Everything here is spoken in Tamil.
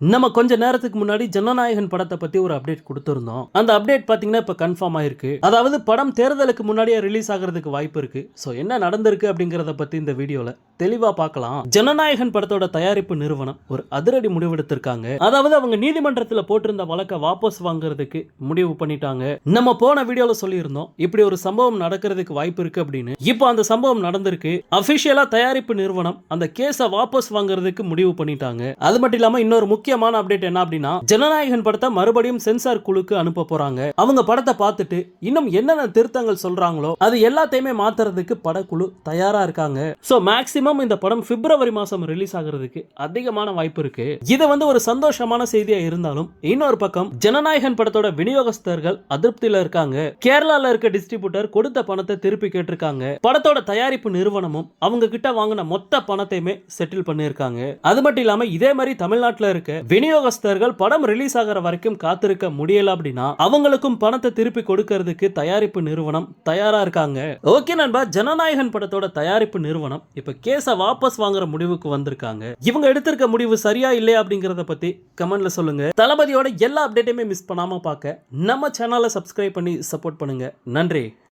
நம்ம கொஞ்ச நேரத்துக்கு முன்னாடி ஜனநாயகன் படத்தை பத்தி ஒரு அப்டேட் கொடுத்திருந்தோம். அந்த அப்டேட் பாத்தீங்கன்னா இப்ப கன்ஃபார்ம் ஆயிருக்கு. அதாவது படம் தேர்தலுக்கு முன்னாடியே ரிலீஸ் ஆகிறதுக்கு வாய்ப்பு இருக்கு. ஸோ என்ன நடந்திருக்கு அப்படிங்கறத பத்தி இந்த வீடியோல தெளிவா பார்க்கலாம். ஜனநாயகன் படத்தோட தயாரிப்பு நிறுவனம் ஒரு அதிரடி முடிவெடுத்திருக்காங்க. அதாவது அவங்க நீதிமன்றத்தில் போட்டிருந்த வழக்கை வாபஸ் வாங்குறதுக்கு முடிவு பண்ணிட்டாங்க. நம்ம போன வீடியோல சொல்லியிருந்தோம் இப்படி ஒரு சம்பவம் நடக்கிறதுக்கு வாய்ப்பு இருக்கு அப்படின்னு. இப்போ அந்த சம்பவம் நடந்திருக்கு. அபிஷியலா தயாரிப்பு நிறுவனம் அந்த கேஸை வாபஸ் வாங்குறதுக்கு முடிவு பண்ணிட்டாங்க. அது மட்டும் இல்லாம இன்னொரு முக்கியமான அப்டேட் என்ன அப்படின்னா ஜனநாயகன் படத்தை மறுபடியும் சென்சார் குழுக்கு அனுப்ப போறாங்க. அவங்க படத்தை பார்த்துட்டு இன்னும் என்னென்ன திருத்தங்கள் சொல்றாங்களோ அது எல்லாத்தையுமே மாத்துறதுக்கு படக்குழு தயாரா இருக்காங்க. சோ மேக்சிமம் இந்த படம் பிப்ரவரி மாசம் ரிலீஸ் ஆகிறதுக்கு அதிகமான வாய்ப்பு இருக்கு. இது வந்து ஒரு சந்தோஷமான செய்தியா இருந்தாலும் இன்னொரு பக்கம் ஜனநாயகன் படத்தோட விநியோகஸ்தர்கள் அதிருப்தியில் இருக்காங்க. கேரளால இருக்க டிஸ்ட்ரிபியூட்டர் கொடுத்த பணத்தை திருப்பி கேட்டிருக்காங்க. படத்தோட தயாரிப்பு நிறுவனமும் அவங்க கிட்ட வாங்கின மொத்த பணத்தையுமே செட்டில் பண்ணியிருக்காங்க. அது மட்டும் இல்லாம இதே மாதிரி தமிழ்நாட்டுல இருக்க விநியோகஸ்தர்கள் படம் ரிலீஸ் ஆகிற வரைக்கும் காத்திருக்க முடியல அப்படின்னா அவங்களுக்கும் பணத்தை திருப்பி கொடுக்கறதுக்கு தயாரிப்பு நிறுவனம் தயாரா இருக்காங்க. ஓகே நண்பா ஜனநாயகன் படத்தோட தயாரிப்பு நிறுவனம் இப்ப கேஸ வாபஸ் வாங்குற முடிவுக்கு வந்திருக்காங்க. இவங்க எடுத்திருக்க முடிவு சரியா இல்லையா அப்படிங்கறத பத்தி கமெண்ட்ல சொல்லுங்க. தளபதியோட எல்லா அப்டேட்டையுமே மிஸ் பண்ணாம பார்க்க நம்ம சேனலை சப்ஸ்கிரைப் பண்ணி சப்போர்ட் பண்ணுங்க. நன்றி.